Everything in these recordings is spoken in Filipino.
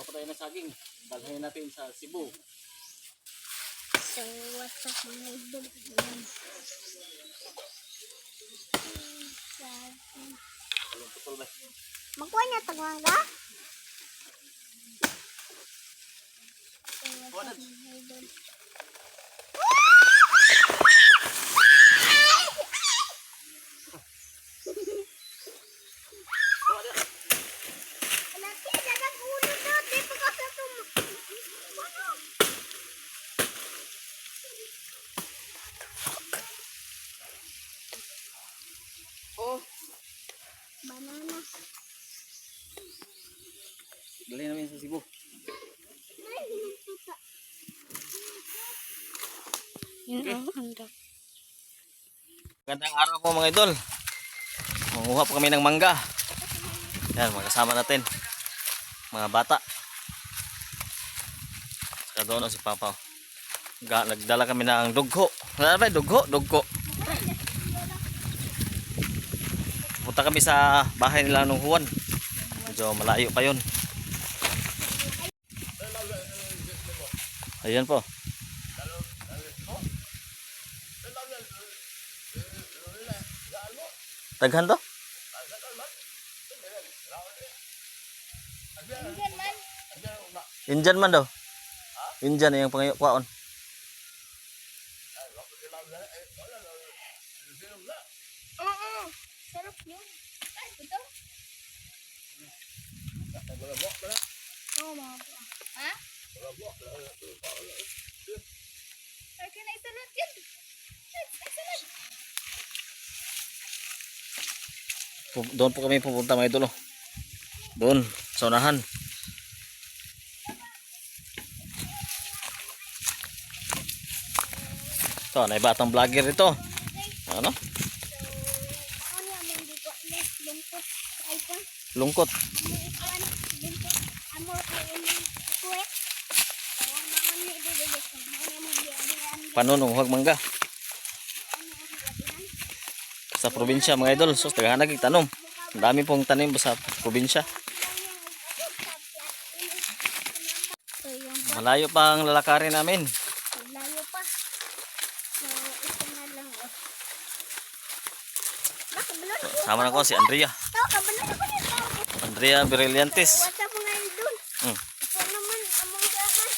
Ako tayo ng saging. Dalhin natin sa Cebu. So, what's up mga idol? Walang putol ba? Magkuha niya tagmangga? So, what's up mga idol? Laki, dagang ulo na. Di pa kasi ito. Ano? Oh! Banana. Dalhin namin sa Cebu. Ay, hinagtuta. Yun ang handa. Gandang araw po mga idol. Manguha po kami ng mangga. Yan, mga kasama natin. Mga bata. Saka doon si Papa. Nagdala kami ng dugho. Ano ba? Dugho? Dugho. Punta kami sa bahay nila nung Juan. Medyo malayo pa yun. Ayan po. Daghan to? Indian man. Daw. Injan yung pangayo kwaon. Oo. Sarap yun. Ay, ito. Oo, mga po. Ha? Ay, kina isalot yan. Ay, isalot. Pu- Doon po kami pupunta mga idol. oh. Doon, sa unahan. Ito, naibatang vlogger ito. Ano? Lungkot sa iPhone. Lungkot. Ano iPhone? Lungkot. Amo, ayun yung kuwet. Kaya naman ni Bibigit. Ano mo biyabihan. Panunong huwag mangga. Ano ang biyabihan? Sa probinsya mga idol. So, tagahanag tanom. Ang dami pong tanim sa probinsya. Malayo pa ang lalakarin namin. layo pa. So. Oh. Sama na ko si Andrea. Andrea Brillantes. What's up mga idol? Hmm. Ito naman, among gahan.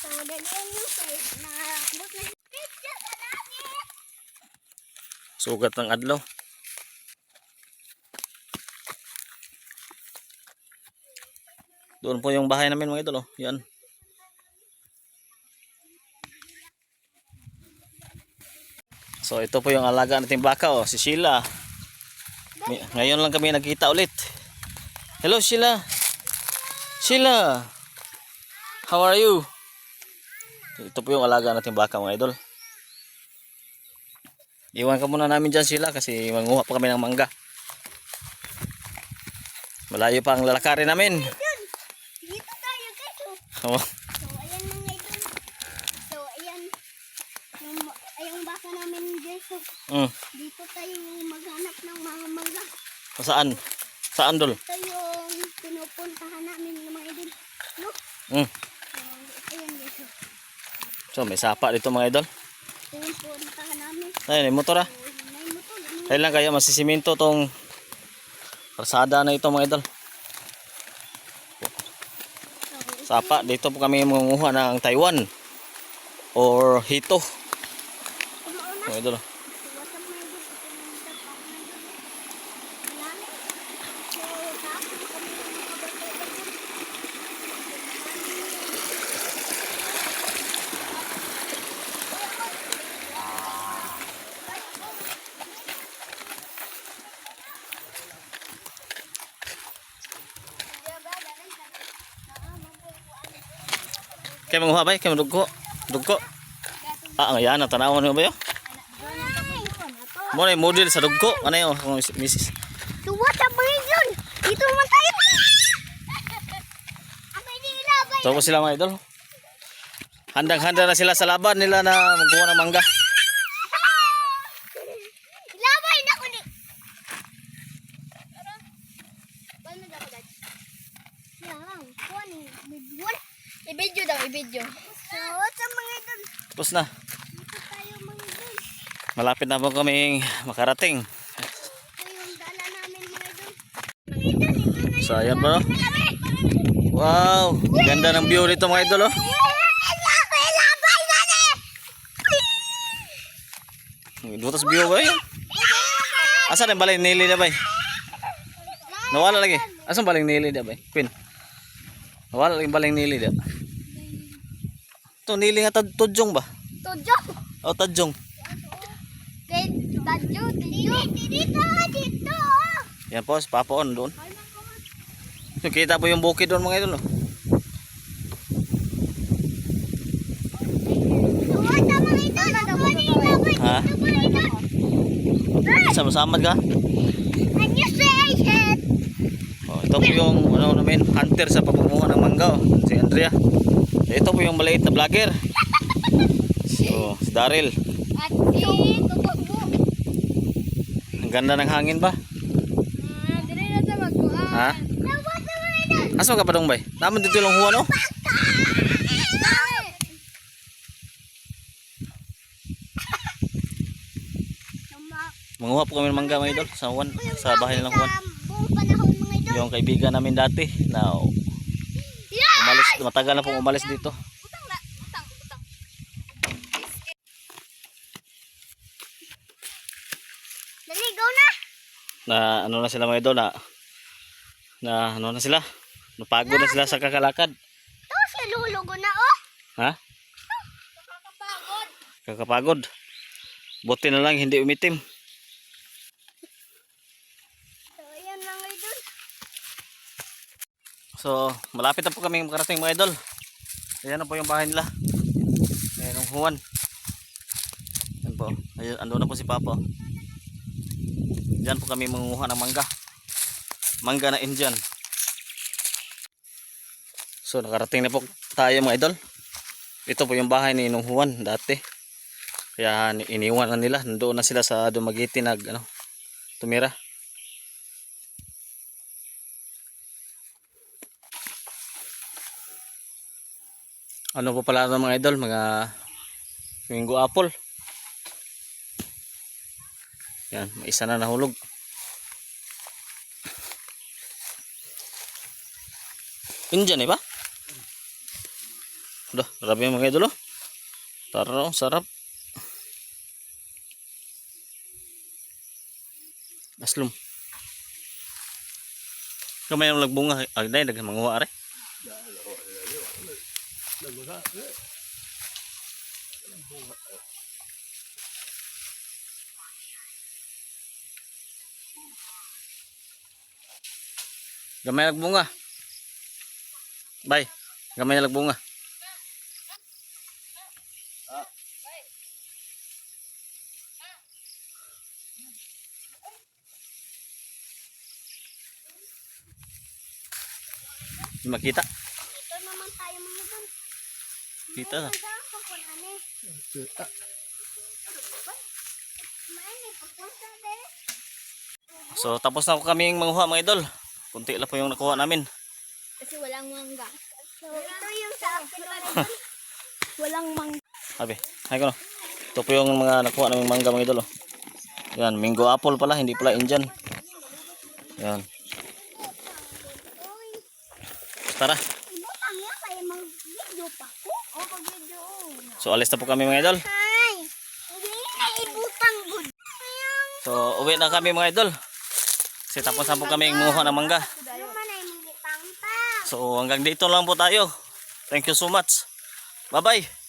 So, dagyan yung size na abot na. Pizza sa langit! Sugat ng adlaw. Doon po yung bahay namin mga idol. Oh. Yan. So ito po yung alaga nating baka oh, si Sheila. Ngayon lang kami nagkita ulit. Hello Sheila. Sheila. How are you? Ito po yung alaga nating baka mga idol. Iwan ka muna namin dyan sila kasi manguha pa kami ng mangga. Malayo pa ang lalakarin namin. Dito tayo. Oh. Oh, So, ayan mga idol. So, ayan. Yung, ayong baka namin guys. So, mm. dito tayo maghanap ng mga mangga. Saan? Saan dol? Ito yung pinupuntahan namin ng mga idol. Look. Mm. So, ito yan guys. oh. So may sapa dito mga idol. Ito yung puntahan namin. Ayun, motor ah. Lang kaya masisiminto tong Parsada na ito mga idol. Sapa, dito po kami mangunguha ng Taiwan or Hito. Mga idol. So, what's up mga idol? Ito yung motor pa mga idol. Marami. So, tapos kami yung mga bato-bato. Kaya manguha ba? Kaya madugko? Dugko? Ah, ang yan. Ang tanawan mo ba yun? Mo model sa dugko. Ano yun? Kung misis. Up mga idol? Dito naman tayo. Po sila mga idol. Handang-handa na sila sa laban nila na magkuha ng mangga. Ilabay na uli. Kuha ni. I-video daw, i-video. Mga idol. Tapos na. Dito tayo mga idol. Malapit na po kaming makarating. Ito yung dala namin mga idol. So, ayan po. no? Wow! Ganda ng view dito mga idol. Oh. Dutas view ba yun? Asan yung baling nili na ba? Nawala lagi. Asan baling nili na ba? Queen. Nawala lagi baling nili na. Ito nili nga tad tudjong ba? Tujo. O tadjong. Kay Badyo, Tujo. Dito, dito. Yan po, si Papa on doon. Kita po yung bukid doon mga idol. Oh. Dito. Ha? Sama-sama ka? Oh, ito po yung ano namin, hunter sa pagmumuha ng mangga, oh, si Andrea. Ito po yung maliit na vlogger. So, si Daryl. At si Tubo. Ang ganda ng hangin ba? Ah. Ha? Asa ka pa dong bay? Naman dito lang huwa no? Manguha po kami ng mangga mga idol sa Juan, sa bahay nilang idol. Yung kaibigan namin dati na matagal na pong umalis dito. Naligaw na. Na ano na sila mga idol na na ano na sila? Napagod na sila sa kakalakad. Ito si lulugo na oh. Ha? Nakakapagod. Kakapagod. Buti na lang hindi umitim. So ayan mga idol. So, malapit na po kami makarating mga idol. Ayan na po yung bahay nila. Ayan ang Juan. Ayan po. Ayan, ando na po si Papa. Diyan po kami mangunguha ng mangga. Mangga na Indian. So, nakarating na po tayo mga idol. Ito po yung bahay ni Nung Juan dati. Kaya ni- iniwan na nila. Nandoon na sila sa Dumaguete nag ano, tumira. Ano po pala ito mga idol? Mga Mingo apple. Yan, may isa na nahulog. Indian eh ba? Udah, grabe mga idol oh. Tara, oh, sarap. Aslum. Kamay yung lagbunga. Agday, dagang manguha are. Gamay nagbunga. Bay, gamay nagbunga. Makita. Ito naman tayo mga idol. Kita na. Din. So tapos na po kaming manguha mga idol. Kunti lang po yung nakuha namin. Kasi walang mangga. So ito yung sa akin. Walang mangga. Sabi, ay ko no. Ito po yung mga nakuha naming mangga mga idol. Oh. Yan, mango apple pala, hindi pala Indian. Yan. Tara. ibutang yan kaya mag-video pa ko. O, mag-video. So alis na po kami mga idol. So uwi na kami mga idol. Kasi tapos na po kami manguha ng mangga. So hanggang dito lang po tayo. Thank you so much. Bye-bye.